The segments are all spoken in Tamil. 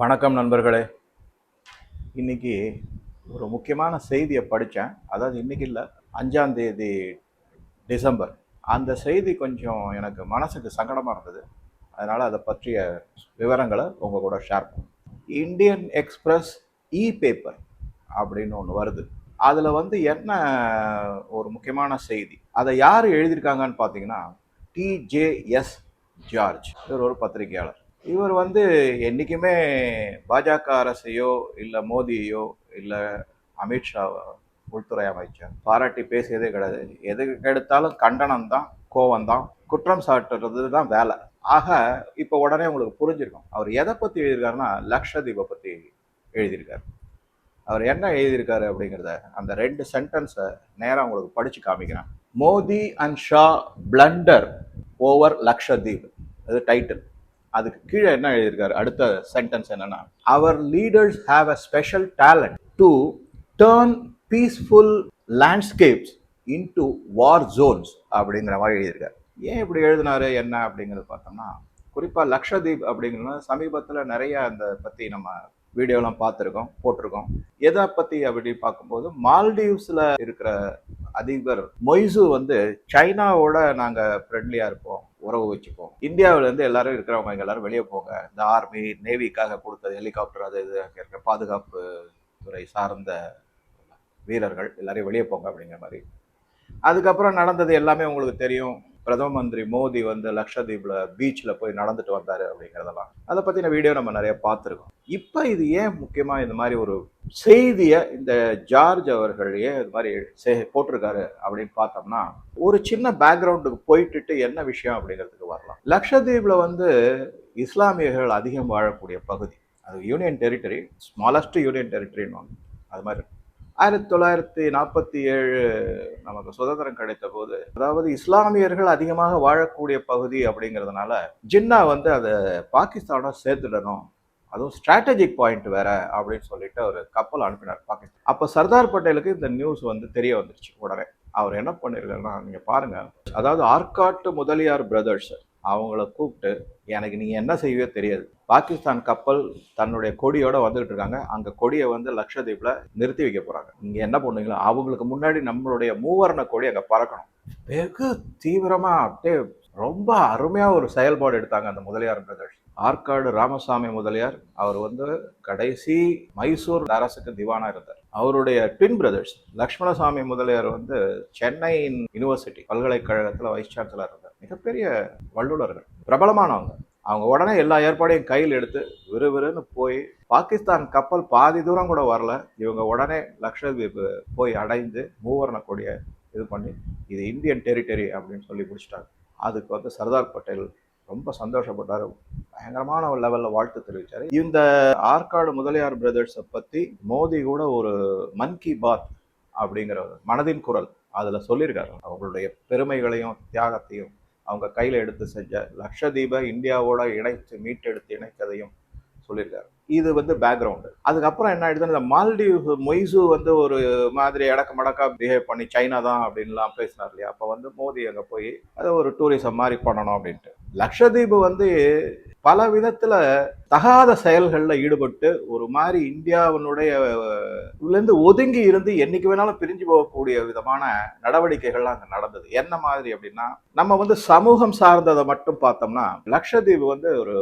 வணக்கம் நண்பர்களே. இன்னைக்கு ஒரு முக்கியமான செய்தியை படித்தேன். அதாவது இன்றைக்கி இல்லை அஞ்சாந்தேதி டிசம்பர். அந்த செய்தி கொஞ்சம் எனக்கு மனசுக்கு சங்கடமாக இருந்தது. அதனால் அதை பற்றிய விவரங்களை உங்கள் கூட ஷேர் பண்ணேன். இந்தியன் எக்ஸ்பிரஸ் இ பேப்பர் அப்படின்னு ஒன்று வருது. அதில் வந்து என்ன ஒரு முக்கியமான செய்தி? அதை யார் எழுதியிருக்காங்கன்னு பார்த்தீங்கன்னா டிஜேஎஸ் ஜார்ஜ். இவர் ஒரு பத்திரிகையாளர். இவர் வந்து என்றைக்குமே பாஜக அரசையோ இல்லை மோடியையோ இல்லை அமித்ஷாவோ உள்துறை அமைச்சர் பாராட்டி பேசியதே கிடையாது. எதுக்கு எடுத்தாலும் கண்டனம் தான் கோவம் தான் குற்றம் சாட்டுறது தான் வேலை. ஆக இப்போ உடனே உங்களுக்கு புரிஞ்சிருக்கும். அவர் எதை பற்றி எழுதியிருக்காருன்னா லக்ஷதீபை பற்றி எழுதியிருக்காரு. அவர் என்ன எழுதியிருக்காரு அப்படிங்கிறத அந்த ரெண்டு சென்டென்ஸை நேராக உங்களுக்கு படித்து காமிக்கிறேன். Modi and Shah blunder over Lakshadweep. அது டைட்டில் அதுக்கு கீழே என்ன எழுதியிருக்காரு? அடுத்த சென்டென்ஸ் என்னன்னா our leaders have a special talent to turn peaceful landscapes into war zones அப்படிங்கிற மாதிரி எழுதியிருக்காரு. ஏன் இப்படி எழுதினாரு? என்ன அப்படிங்கிறது பார்த்தோம்னா குறிப்பாக லக்ஷதீப் அப்படிங்கிறது சமீபத்தில் நிறைய அந்த பற்றி நம்ம வீடியோலாம் பார்த்துருக்கோம் போட்டிருக்கோம். எதை பற்றி அப்படி பார்க்கும்போது மால்டீவ்ஸில் இருக்கிற அதிபர் மொய்சு வந்து சைனாவோட நாங்கள் ஃப்ரெண்ட்லியாக இருப்போம். உறவு வச்சுப்போம். இந்தியாவுல இருந்து எல்லாரும் இருக்கிறவங்க எல்லாரும் வெளியே போங்க. இந்த ஆர்மி நேவிக்காக கொடுத்தது ஹெலிகாப்டர் அது இது அங்க இருக்கிற பாதுகாப்பு துறை சார்ந்த வீரர்கள் எல்லாரையும் வெளியே போங்க அப்படிங்கிற மாதிரி. அதுக்கப்புறம் நடந்தது எல்லாமே உங்களுக்கு தெரியும். பிரதம மந்திரி மோடி வந்து லக்ஷதீப்ல பீச்சில் போய் நடந்துட்டு வந்தாரு அப்படிங்கிறதெல்லாம். அதை பற்றின வீடியோ நம்ம நிறைய பார்த்துருக்கோம். இப்போ இது ஏன் முக்கியமாக இந்த மாதிரி ஒரு செய்தியை இந்த ஜார்ஜ் அவர்கள் ஏன் இது மாதிரி சே- போட்டிருக்காரு அப்படின்னு பார்த்தோம்னா ஒரு சின்ன பேக்ரவுண்டுக்கு போயிட்டுட்டு என்ன விஷயம் அப்படிங்கிறதுக்கு வரலாம். லக்ஷதீப்ல வந்து இஸ்லாமியர்கள் அதிகம் வாழக்கூடிய பகுதி அது யூனியன் டெரிட்டரி ஸ்மாலஸ்ட் யூனியன் டெரிட்டரின்னு அது மாதிரி ஆயிரத்தி தொள்ளாயிரத்தி நாற்பத்தி ஏழு நமக்கு சுதந்திரம் கிடைத்த போது அதாவது இஸ்லாமியர்கள் அதிகமாக வாழக்கூடிய பகுதி அப்படிங்கிறதுனால ஜின்னா வந்து அதை பாகிஸ்தானோட சேர்த்துடணும் அதுவும் ஸ்ட்ராட்டஜிக் பாயிண்ட் வேற அப்படின்னு சொல்லிட்டு ஒரு கப்பல் அனுப்பினார். பாகிஸ்தான் அப்போ சர்தார் பட்டேலுக்கு இந்த நியூஸ் வந்து தெரிய வந்துருச்சு உடனே. அவர் என்ன பண்ணிருக்காருன்னா நீங்க பாருங்க. அதாவது ஆர்காட்டு முதலியார் பிரதர்ஸ் அவங்கள கூப்பிட்டு எனக்கு நீங்க என்ன செய்யவே தெரியாது. பாகிஸ்தான் கப்பல் தன்னுடைய கொடியோட வந்துகிட்டு இருக்காங்க. அங்க கொடியை வந்து லக்ஷதீப்பில் நிறுத்தி வைக்க போறாங்க. நீங்க என்ன பண்ணுவீங்களா அவங்களுக்கு முன்னாடி நம்மளுடைய மூவர்ண கொடி அங்க பறக்கணும். வெகு தீவிரமா அப்படியே ரொம்ப அருமையா ஒரு செயல்பாடு எடுத்தாங்க அந்த முதலியார் பிரதர்ஸ் ஆற்காடு ராமசாமி முதலியார் அவர் வந்து கடைசி மைசூர் அரசுக்கு திவானா இருந்தார். அவருடைய ட்வின் பிரதர்ஸ் லக்ஷ்மணசாமி முதலியார் வந்து சென்னை யூனிவர்சிட்டி பல்கலைக்கழகத்தில் வைஸ் சான்சலர் இருந்தார். மிகப்பெரிய வல்லுநர்கள் பிரபலமானவங்க. அவங்க உடனே எல்லா ஏற்பாடையும் கையில் எடுத்து விறுவிறுன்னு போய் பாகிஸ்தான் கப்பல் பாதி தூரம் கூட வரல. இவங்க உடனே லக்ஷத்வீப் போய் அடைந்து மூவர்ண கொடியை இது பண்ணி இது இந்தியன் டெரிட்டரி அப்படின்னு சொல்லி முடிச்சிட்டாங்க. அதுக்கு வந்து சர்தார் பட்டேல் ரொம்ப சந்தோஷப்பட்டார். பயங்கரமான ஒரு லெவலில் வாழ்த்து தெரிவித்தார் இந்த ஆற்காடு முதலியார் பிரதர்ஸை பற்றி மோதி கூட ஒரு மன் கி பாத் அப்படிங்கிற ஒரு மனதின் குரல் அதில் சொல்லியிருக்காரு. அவங்களுடைய பெருமைகளையும் தியாகத்தையும் அவங்க கையில் எடுத்து செஞ்ச லக்ஷதீப இந்தியாவோட இணைத்து மீட்டெடுத்து இணைத்ததையும் சொல்லியிருக்காரு. இது வந்து பேக்ரவுண்டு அதுக்கப்புறம் என்ன ஆயிடுதுன்னா இந்த மால்டீவ் மொய்சு வந்து ஒரு மாதிரி இடக்க மடக்கா பிஹேவ் பண்ணி சைனா தான் அப்படின்லாம் பேசினார் இல்லையா? அப்போ வந்து மோடி அங்கே போய் அதை ஒரு டூரிசம் மாதிரி பண்ணணும் அப்படின்ட்டு. லக்ஷதீப் வந்து பல விதத்தில் தகாத செயல்களில் ஈடுபட்டு ஒரு மாதிரி இந்தியாவினுடைய இருந்து ஒதுங்கி இருந்து என்னைக்கு வேணாலும் பிரிஞ்சு போகக்கூடிய விதமான நடவடிக்கைகள்லாம் அங்கே நடந்தது. என்ன மாதிரி அப்படின்னா நம்ம வந்து சமூகம் சார்ந்ததை மட்டும் பார்த்தோம்னா லக்ஷதீப் வந்து ஒரு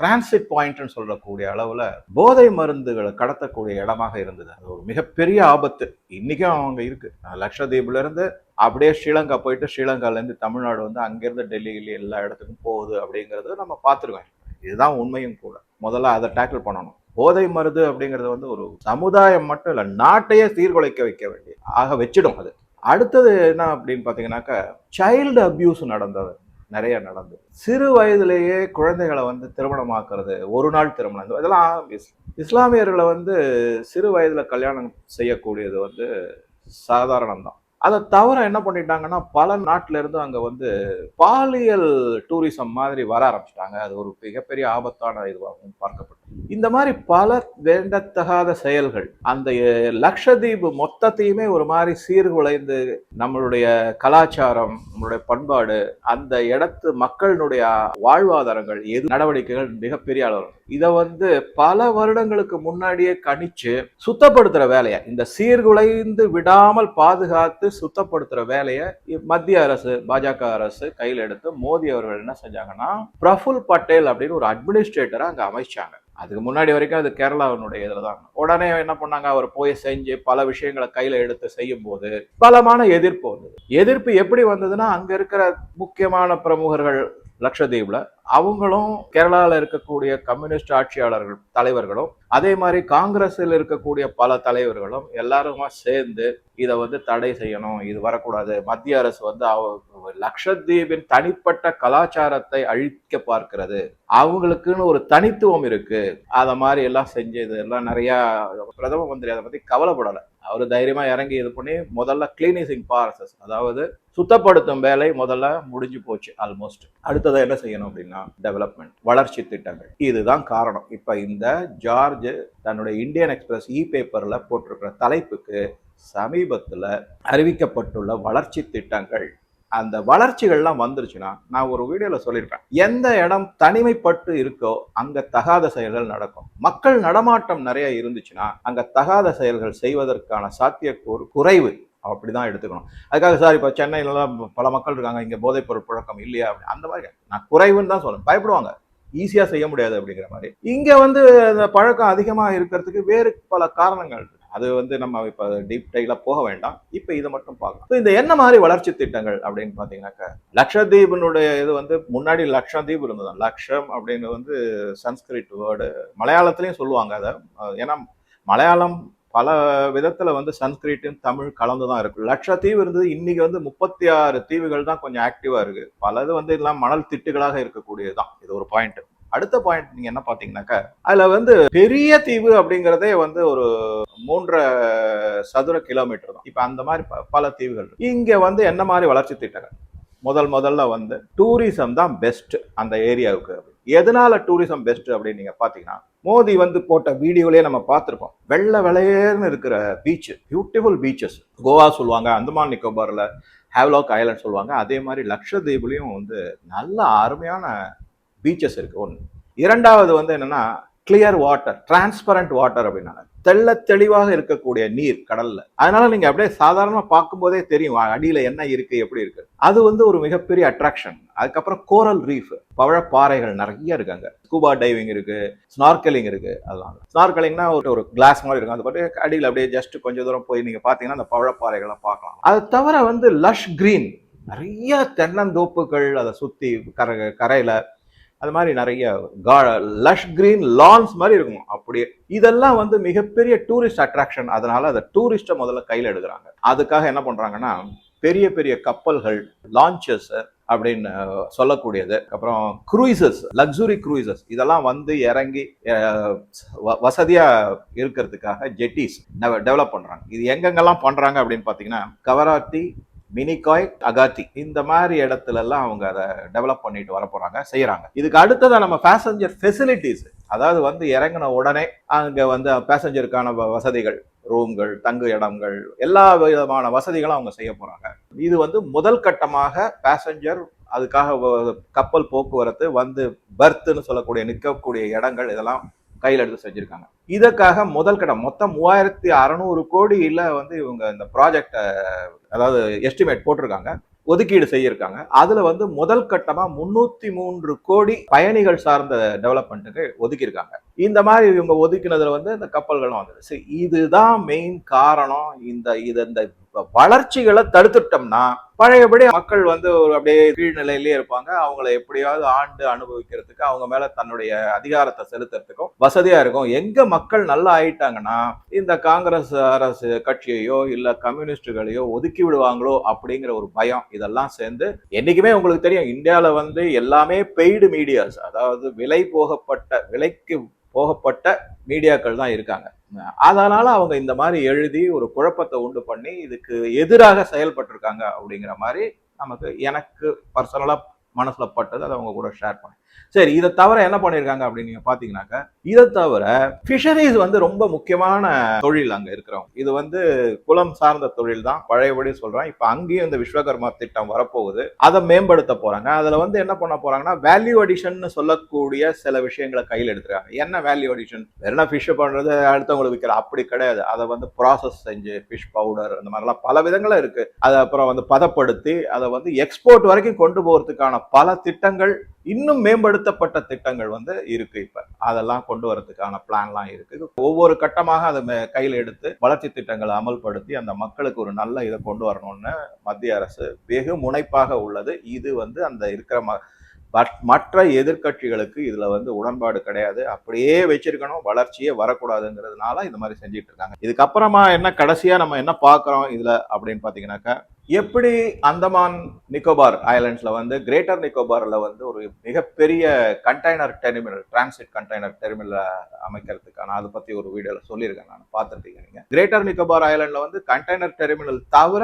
டிரான்சிட் பாயிண்ட்னு சொல்லக்கூடிய அளவில் போதை மருந்துகளை கடத்தக்கூடிய இடமாக இருந்தது. அது ஒரு மிகப்பெரிய ஆபத்து. இன்றைக்கும் அவங்க இருக்கு. லக்ஷதீப்ல அப்படியே ஸ்ரீலங்கா போயிட்டு ஸ்ரீலங்காலேருந்து தமிழ்நாடு வந்து அங்கேருந்து டெல்லியில எல்லா இடத்துக்கும் போகுது அப்படிங்கிறத நம்ம பார்த்துருக்கோம். இதுதான் உண்மையும் கூட. முதல்ல அதை டேக்கிள் பண்ணணும். போதை மருந்து அப்படிங்கிறது வந்து ஒரு சமுதாயம் மட்டும் இல்லை நாட்டையே சீர்குலைக்க வைக்க வேண்டிய ஆக வச்சிடும் அது. அடுத்தது என்ன அப்படின்னு பார்த்தீங்கன்னாக்கா சைல்டு அபியூஸ் நடந்தது. நிறைய நடந்தது. சிறு வயதிலேயே குழந்தைகளை வந்து திருமணமாக்குறது ஒரு நாள் திருமணம். இதெல்லாம் இஸ்- இஸ்லாமியர்களை வந்து சிறு வயதில் கல்யாணம் செய்யக்கூடியது வந்து சாதாரணம் தான் அதை தவிர என்ன பண்ணிட்டாங்கன்னா பல நாட்டில இருந்து அங்க வந்து பாலியல் டூரிசம் மாதிரி வர ஆரம்பிச்சிட்டாங்க. அது ஒரு மிகப்பெரிய ஆபத்தான இதுவாகவும் பார்க்கப்பட்டது இந்த மாதிரி பல வேண்டத்தகாத செயல்கள் அந்த லக்ஷதீபு லக்ஷதீப் மொத்தத்தையுமே ஒரு மாதிரி சீர்குலைந்து நம்மளுடைய கலாச்சாரம் நம்மளுடைய பண்பாடு அந்த இடத்து மக்களினுடைய வாழ்வாதாரங்கள் எது நடவடிக்கைகள் மிகப்பெரிய அளவு. இதை வந்து பல வருடங்களுக்கு முன்னாடியே கணிச்சு சுத்தப்படுத்துற வேலையை இந்த சீர்குலைந்து விடாமல் பாதுகாத்து சுத்தப்படுத்துற வேலையை மத்திய அரசு பாஜக அரசு கையில் எடுத்து மோடி அவர்கள் என்ன செஞ்சாங்கன்னா பிரஃபுல் பட்டேல் அப்படின்னு ஒரு அட்மினிஸ்ட்ரேட்டரை அங்கே அமைச்சாங்க. அதுக்கு முன்னாடி வரைக்கும் அது கேரளாவினுடைய இதில் தான். உடனே என்ன பண்ணாங்க? அவர் போய் செஞ்சு பல விஷயங்களை கையில் எடுத்து செய்யும் போது பலமான எதிர்ப்பு வந்தது. எதிர்ப்பு எப்படி வந்ததுன்னா அங்கே இருக்கிற முக்கியமான பிரமுகர்கள் லட்சத்தீவுல அவங்களும் கேரளாவில் இருக்கக்கூடிய கம்யூனிஸ்ட் ஆட்சியாளர்கள் தலைவர்களும் அதே மாதிரி காங்கிரஸில் இருக்கக்கூடிய பல தலைவர்களும் எல்லாருமா சேர்ந்து இதை வந்து தடை செய்யணும் இது வரக்கூடாது. மத்திய அரசு வந்து அவ லட்சத்தீவின் தனிப்பட்ட கலாச்சாரத்தை அழிக்க பார்க்கிறது. அவங்களுக்குன்னு ஒரு தனித்துவம் இருக்கு. அதை மாதிரி எல்லாம் செஞ்சது எல்லாம் நிறைய பிரதம மந்திரி அதை பத்தி கவலைப்படலை. அவர் தைரியமாக இறங்கி இது பண்ணி முதல்ல கிளீனிசிங் ப்ராசஸ் அதாவது சுத்தப்படுத்தும் வேலை முதல்ல முடிஞ்சு போச்சு ஆல்மோஸ்ட் அடுத்ததை என்ன செய்யணும் அப்படின்னா டெவலப்மெண்ட் வளர்ச்சி திட்டங்கள். இதுதான் காரணம். இப்போ இந்த ஜார்ஜ் தன்னுடைய இந்தியன் எக்ஸ்பிரஸ் இ பேப்பரில் போட்டிருக்கிற தலைப்புக்கு சமீபத்தில் அறிவிக்கப்பட்டுள்ள வளர்ச்சி திட்டங்கள். அந்த வளர்ச்சிகள்லாம் வந்துருச்சுன்னா நான் ஒரு வீடியோவில் சொல்லியிருப்பேன். எந்த இடம் தனிமைப்பட்டு இருக்கோ அங்கே தகாத செயல்கள் நடக்கும். மக்கள் நடமாட்டம் நிறைய இருந்துச்சுன்னா அங்கே தகாத செயல்கள் செய்வதற்கான சாத்தியக்கூறு குறைவு. அப்படிதான் எடுத்துக்கணும். அதுக்காக சார் இப்போ சென்னையிலலாம் பல மக்கள் இருக்காங்க இங்கே போதைப்பொருள் புழக்கம் இல்லையா? அப்படின்னு அந்த மாதிரி நான் குறைவுன்னு தான் சொல்லுவேன் பயப்படுவாங்க. ஈஸியாக செய்ய முடியாது அப்படிங்கிற மாதிரி. இங்கே வந்து அந்த பழக்கம் அதிகமாக இருக்கிறதுக்கு வேறு பல காரணங்கள் இருக்கு. அது வந்து நம்ம இப்போ டீப் டைல போக வேண்டாம். இப்போ இதை மட்டும் பார்க்கலாம். இந்த என்ன மாதிரி வளர்ச்சி திட்டங்கள் அப்படின்னு பார்த்தீங்கன்னாக்கா லக்ஷதீபினுடைய இது வந்து முன்னாடி லக்ஷதீப் இருந்தது. லக்ஷம் அப்படின்னு வந்து சன்ஸ்கிரிட் வேர்டு மலையாளத்துலேயும் சொல்லுவாங்க அதை. ஏன்னா மலையாளம் பல விதத்துல வந்து சன்ஸ்கிரிட்டும் தமிழ் கலந்து தான் இருக்கு. லட்சத்தீவு இருந்தது இன்னைக்கு வந்து முப்பத்தி ஆறு தீவுகள் தான் கொஞ்சம் ஆக்டிவா இருக்கு. பலது வந்து எல்லாம் மணல் திட்டுகளாக இருக்கக்கூடியது தான் இது ஒரு பாயிண்ட் அடுத்த பாயிண்ட் நீங்க என்ன பாத்தீங்கன்னாக்கா அதுல வந்து பெரிய தீவு அப்படிங்கறதே வந்து ஒரு மூன்றரை சதுர கிலோமீட்டர் தான். இப்ப அந்த மாதிரி ப- பல தீவுகள் இங்க வந்து என்ன மாதிரி வளர்ச்சி திட்டங்கள்? முதல் முதல்ல வந்து டூரிசம் தான் பெஸ்ட் அந்த ஏரியாவுக்கு எதனால டூரிசம் பெஸ்ட் அப்படின்னு நீங்க பாத்தீங்கன்னா மோதி வந்து போட்ட வீடியோலயே நம்ம பார்த்திருப்போம். வெள்ளை வெளையர்னு இருக்கிற பீச் பியூட்டிஃபுல் பீச்சஸ் கோவா சொல்லுவாங்க அந்தமான் நிக்கோபார்ல ஹேவ்லாக் ஐலண்ட் சொல்லுவாங்க. அதே மாதிரி லக்ஷதீப்லயும் வந்து நல்ல அருமையான பீச்சஸ் இருக்குது ஒன்று இரண்டாவது வந்து என்னன்னா கிளியர் வாட்டர் டிரான்ஸ்பரண்ட் வாட்டர் அப்படின்னாங்க. தெள்ள தெளிவாக இருக்கக்கூடிய நீர் கடல்ல. அதனால நீங்க அப்படியே சாதாரணமா பார்க்கும்போதே தெரியும் அடியில என்ன இருக்கு எப்படி இருக்கு. அது வந்து ஒரு மிகப்பெரிய அட்ராக்ஷன் அதுக்கப்புறம் கோரல் ரீஃப் பவழப்பாறைகள் நிறைய இருக்காங்க ஸ்கூபா டைவிங் இருக்கு ஸ்னார்கலிங் இருக்கு அதெல்லாம். ஸ்னார்க்கலிங்னா ஒரு ஒரு கிளாஸ் மாதிரி இருக்கும். அது பாட்டு அடியில் அப்படியே ஜஸ்ட் கொஞ்சம் தூரம் போய் நீங்க பாத்தீங்கன்னா அந்த பவழப்பாறைகளை பார்க்கலாம். அது தவிர வந்து லஷ் கிரீன் நிறைய தென்னந்தோப்புகள் அதை சுத்தி கரை கரையில அது மாதிரி நிறைய லஷ் கிரீன் லான்ஸ் மாதிரி இருக்கும்? அப்படியே இதெல்லாம் வந்து மிகப்பெரிய டூரிஸ்ட் அட்ராக்ஷன் அதனால அதை டூரிஸ்ட்டை முதல்ல கையில் எடுக்கிறாங்க. அதுக்காக என்ன பண்ணுறாங்கன்னா பெரிய பெரிய கப்பல்கள் லான்ச்சஸ் அப்படின்னு சொல்லக்கூடியது. அப்புறம் க்ரூசஸ் லக்ஸுரி க்ரூசஸ் இதெல்லாம் வந்து இறங்கி வசதியாக வ- இருக்கிறதுக்காக ஜெட்டிஸ் டெவலப் பண்ணுறாங்க இது எங்கெங்கெல்லாம் பண்ணுறாங்க அப்படின்னு பார்த்தீங்கன்னா கவராட்டி மினிகாய் அகாத்தி. இந்த மாதிரி இடத்துல எல்லாம் அவங்க அதை டெவலப் பண்ணிட்டு வர போறாங்க செய்யறாங்க. இதுக்கு அடுத்ததான் நம்ம பேசஞ்சர் ஃபெசிலிட்டிஸ் அதாவது வந்து இறங்கின உடனே அங்க வந்து பேசஞ்சருக்கான வ- வசதிகள் ரூம்கள் தங்கு இடங்கள் எல்லா விதமான வசதிகளும் அவங்க செய்ய போறாங்க. இது வந்து முதல் கட்டமாக பேசஞ்சர் அதுக்காக கப்பல் போக்குவரத்து வந்து பர்த்துன்னு சொல்லக்கூடிய நிற்கக்கூடிய இடங்கள் இதெல்லாம் கையில் எடுத்து செஞ்சிருக்காங்க. இதற்காக முதல் கட்டம் மொத்தம் மூவாயிரத்தி அறநூறு கோடியில் வந்து இவங்க இந்த ப்ராஜெக்டை அதாவது எஸ்டிமேட் போட்டிருக்காங்க ஒதுக்கீடு செய்யிருக்காங்க. அதுல வந்து முதல் கட்டமா முன்னூத்தி மூன்று கோடி பயணிகள் சார்ந்த டெவலப்மெண்ட்டுக்கு ஒதுக்கியிருக்காங்க. இந்த மாதிரி இவங்க ஒதுக்கினதுல வந்து இந்த கப்பல்களும் வந்தது. சரி இதுதான் மெயின் காரணம். இந்த இது இந்த வளர்ச்சிகளை தடுத்துட்டோம்னா பழையபடி மக்கள் வந்து ஒரு அப்படியே கீழ்நிலையிலே இருப்பாங்க. அவங்கள எப்படியாவது ஆண்டு அனுபவிக்கிறதுக்கு அவங்க மேல தன்னுடைய அதிகாரத்தை செலுத்துறதுக்கும் வசதியா இருக்கும். எங்க மக்கள் நல்லா ஆயிட்டாங்கன்னா இந்த காங்கிரஸ் அரசு கட்சியையோ இல்ல கம்யூனிஸ்டுகளையோ ஒதுக்கி விடுவாங்களோ அப்படிங்கிற ஒரு பயம் இதெல்லாம் சேர்ந்து என்னைக்குமே உங்களுக்கு தெரியும். இந்தியாவில் வந்து எல்லாமே பெய்டு மீடியாஸ் அதாவது விலை போகப்பட்ட விலைக்கு போகப்பட்ட மீடியாக்கள் தான் இருக்காங்க. அதனால அவங்க இந்த மாதிரி எழுதி ஒரு குழப்பத்தை உண்டு பண்ணி இதுக்கு எதிராக செயல்பட்டிருக்காங்க அப்படிங்கிற மாதிரி நமக்கு எனக்கு பர்சனலாக மனசில் பட்டது அதை அவங்க கூட ஷேர் பண்ணேன் சரி இதை தவிர என்ன பண்ணியிருக்காங்க அப்படின்னு நீங்கள் பார்த்தீங்கன்னாக்க இதை தவிர ஃபிஷரிஸ் வந்து ரொம்ப முக்கியமான தொழில் அங்கே இருக்கிறவங்க. இது வந்து குலம் சார்ந்த தொழில் தான். பழையபடி சொல்கிறேன் இப்போ அங்கேயும் இந்த விஸ்வகர்மா திட்டம் வரப்போகுது. அதை மேம்படுத்த போகிறாங்க அதில் வந்து என்ன பண்ண போகிறாங்கன்னா வேல்யூ அடிஷன் சொல்லக்கூடிய சில விஷயங்களை கையில் எடுத்துருக்காங்க என்ன வேல்யூ அடிஷன் என்ன ஃபிஷ் பண்ணுறது அடுத்தவங்களுக்கு விற்கிற அப்படி கிடையாது. அதை வந்து ப்ராசஸ் செஞ்சு ஃபிஷ் பவுடர் அந்த மாதிரிலாம் பல விதங்களும் இருக்குது அதை அப்புறம் வந்து பதப்படுத்தி அதை வந்து எக்ஸ்போர்ட் வரைக்கும் கொண்டு போகிறதுக்கான பல திட்டங்கள் இன்னும் மேம்படுத்தப்பட்ட திட்டங்கள் வந்து இருக்கு இப்ப. அதெல்லாம் கொண்டு வரதுக்கான பிளான்லாம் இருக்கு. ஒவ்வொரு கட்டமாக அதை கையில் எடுத்து வளர்ச்சி திட்டங்களை அமல்படுத்தி அந்த மக்களுக்கு ஒரு நல்ல இதை கொண்டு வரணும்னு மத்திய அரசு வெகு முனைப்பாக உள்ளது. இது வந்து அந்த இருக்கிற ம- மற்ற எதிர்க்கட்சிகளுக்கு இதுல வந்து உடன்பாடு கிடையாது. அப்படியே வச்சிருக்கணும். வளர்ச்சியே வரக்கூடாதுங்கிறதுனால இந்த மாதிரி செஞ்சுட்டு இருக்காங்க. இதுக்கப்புறமா என்ன கடைசியா நம்ம என்ன பார்க்குறோம் இதுல அப்படின்னு பாத்தீங்கன்னாக்கா எப்படி அந்தமான் நிக்கோபார் ஐலாண்ட்ஸ்ல வந்து கிரேட்டர் நிக்கோபாரில் வந்து ஒரு மிகப்பெரிய container terminal transit container terminal அமைக்கிறதுக்கான அதை பற்றி ஒரு வீடியோவில் சொல்லியிருக்கேன் நான் பார்த்துருக்கீங்க நீங்கள் கிரேட்டர் நிக்கோபார் ஐலாண்ட்ல வந்து கண்டெய்னர் டெர்மினல் தவிர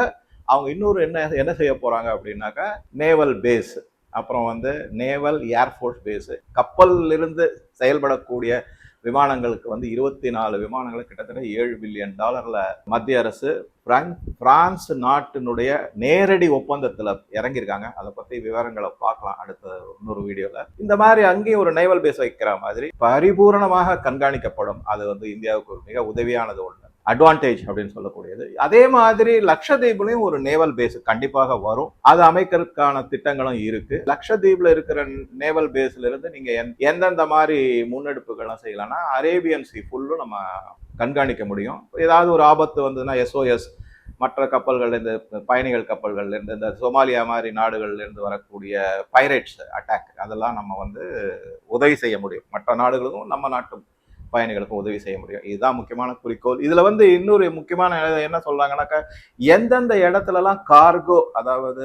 அவங்க இன்னொரு என்ன என்ன செய்ய போகிறாங்க அப்படின்னாக்கா நேவல் பேஸ் அப்புறம் வந்து நேவல் ஏர்ஃபோர்ஸ் பேஸு கப்பலிலிருந்து செயல்படக்கூடிய விமானங்களுக்கு வந்து இருபத்தி நாலு விமானங்கள் கிட்டத்தட்ட ஏழு பில்லியன் டாலரில் மத்திய அரசு பிரான்ஸ் நாட்டினுடைய நேரடி ஒப்பந்தத்தில் இறங்கியிருக்காங்க. அதை பற்றி விவரங்களை பார்க்கலாம் அடுத்த இன்னொரு வீடியோவில் இந்த மாதிரி அங்கேயும் ஒரு நைவல் பேஸ் வைக்கிற மாதிரி பரிபூரணமாக கண்காணிக்கப்படும். அது வந்து இந்தியாவுக்கு ஒரு மிக உதவியானது ஒன்று அட்வான்டேஜ் அப்படின்னு சொல்லக்கூடியது. அதே மாதிரி லக்ஷதீப்லயும் ஒரு நேவல் பேஸ் கண்டிப்பாக வரும். அது அமைக்கிறதுக்கான திட்டங்களும் இருக்கு. லக்ஷதீப்ல இருக்கிற நேவல் பேஸ்ல இருந்து நீங்க எந்தெந்த மாதிரி முன்னெடுப்புகள்லாம் செய்யலாம்னா அரேபியன் சி ஃபுல்லும் நம்ம கண்காணிக்க முடியும். ஏதாவது ஒரு ஆபத்து வந்ததுன்னா எஸ்ஓஎஸ் மற்ற கப்பல்கள் இந்த பயணிகள் கப்பல்கள் இருந்து இந்த சோமாலியா மாதிரி நாடுகள்ல இருந்து வரக்கூடிய பைரேட்ஸ் அட்டாக் அதெல்லாம் நம்ம வந்து உதவி செய்ய முடியும். மற்ற நாடுகளுக்கும் நம்ம நாட்டும் பயணிகளுக்கும் உதவி செய்ய முடியும். இதுதான் முக்கியமான குறிக்கோள். இதுல வந்து இன்னொரு முக்கியமான என்ன சொல்றாங்கன்னாக்கா எந்தெந்த இடத்துலலாம் கார்கோ அதாவது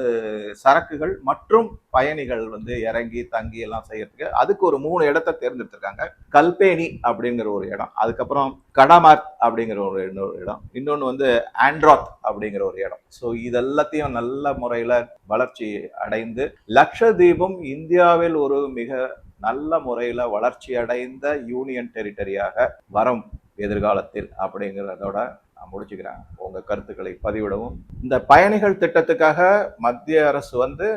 சரக்குகள் மற்றும் பயணிகள் வந்து இறங்கி தங்கி எல்லாம் செய்யறதுக்கு அதுக்கு ஒரு மூணு இடத்த தேர்ந்தெடுத்திருக்காங்க. கல்பேனி அப்படிங்கிற ஒரு இடம் அதுக்கப்புறம் கடாமார்க் அப்படிங்கிற ஒரு இன்னொரு இடம் இன்னொன்று வந்து ஆண்ட்ராத் அப்படிங்கிற ஒரு இடம். ஸோ இதெல்லாத்தையும் நல்ல முறையில் வளர்ச்சி அடைந்து லக்ஷதீபம் இந்தியாவில் ஒரு மிக நல்ல முறையில் வளர்ச்சி அடைந்த யூனியன் டெரிட்டரியாக வரும் எதிர்காலத்தில் அப்படிங்கிறதோட நான் முடிச்சுக்கிறேன். உங்கள் கருத்துக்களை பதிவிடவும். இந்த பயணிகள் திட்டத்துக்காக மத்திய அரசு வந்து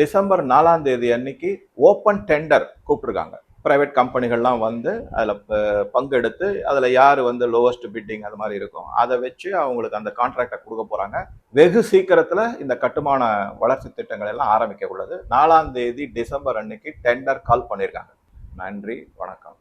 டிசம்பர் நாலாம் தேதி அன்னைக்கு ஓப்பன் டெண்டர் கூப்பிட்டுருக்காங்க. ப்ரைவேட் கம்பெனிகள்லாம் வந்து அதில் பங்கெடுத்து அதில் யார் வந்து லோவஸ்ட் பிட்டிங் அது மாதிரி இருக்கும். அதை வச்சு அவங்களுக்கு அந்த கான்ட்ராக்டை கொடுக்க போகிறாங்க வெகு சீக்கிரத்தில் இந்த கட்டுமான வளர்ச்சி திட்டங்கள் எல்லாம் ஆரம்பிக்க உள்ளது. நாலாம் தேதி டிசம்பர் அன்னைக்கு டெண்டர் கால் பண்ணியிருக்காங்க நன்றி வணக்கம்.